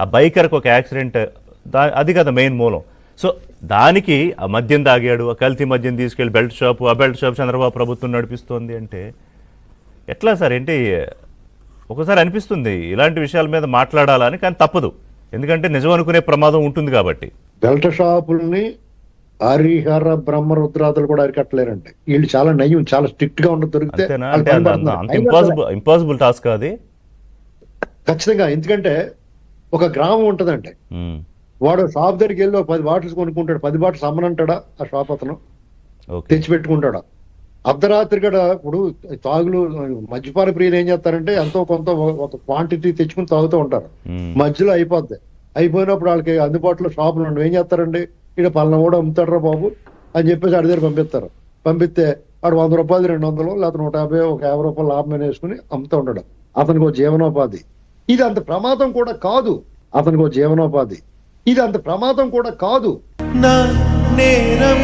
ఆ బైకర్కి ఒక యాక్సిడెంట్ దా అది కదా మెయిన్ మూలం. సో దానికి ఆ మద్యం తాగాడు ఆ కల్తీ మద్యం తీసుకెళ్ళి బెల్ట్ షాపు ఆ బెల్ట్ షాప్ చంద్రబాబు ప్రభుత్వం నడిపిస్తోంది అంటే ఎట్లా సార్? ఏంటి ఒకసారి అనిపిస్తుంది ఇలాంటి విషయాల మీద మాట్లాడాలని కానీ తప్పదు. ఎందుకంటే నిజం అనుకునే ప్రమాదం ఉంటుంది కాబట్టి. బెల్ట్ షాపుల్ని హరిహర బ్రహ్మ రుద్రాదులు కూడా అరికట్టలేరండి వీళ్ళు చాలా నయం చాలా స్ట్రిక్ట్గా ఉండదు దొరికితే ఇంపాసిబుల్ ఇంపాసిబుల్ టాస్క్ అది? ఖచ్చితంగా. ఎందుకంటే ఒక గ్రామం ఉంటదండి. ఉమ్, వాడు షాప్ దగ్గరికి వెళ్ళి ఒక పది బాటిల్స్ కొనుక్కుంటాడు. పది బాటిల్స్ అమ్మనంటాడా ఆ షాప్ అతను? ఓకే. తెచ్చి పెట్టుకుంటాడా? అర్ధరాత్రి కూడా ఇప్పుడు తాగులు మద్యపాన ప్రియులు ఏం చేస్తారంటే ఎంతో కొంత ఒక- క్వాంటిటీ తెచ్చుకుని తాగుతూ ఉంటారు. మధ్యలో అయిపోద్ది. అయిపోయినప్పుడు వాళ్ళకి అందుబాటులో షాపులు ఉండవు. ఏం చేస్తారండి? ఇక్కడ పలానా కూడా అమ్ముతాడరా బాబు అని చెప్పేసి ఆడి దగ్గర పంపిస్తారు. పంపిస్తే వాడు వంద రూపాయలు రెండు వందలు లేకపోతే నూట యాభై ఒక యాభై రూపాయలు లాభం వేసుకుని అమ్ముతూ ఉంటాడు అతనికి ఒక జీవనోపాధి. ఇది అంత ప్రమాదం కూడా కాదు. అతనికి జీవనోపాధి. ఇది అంత ప్రమాదం కూడా కాదు. నా నేరం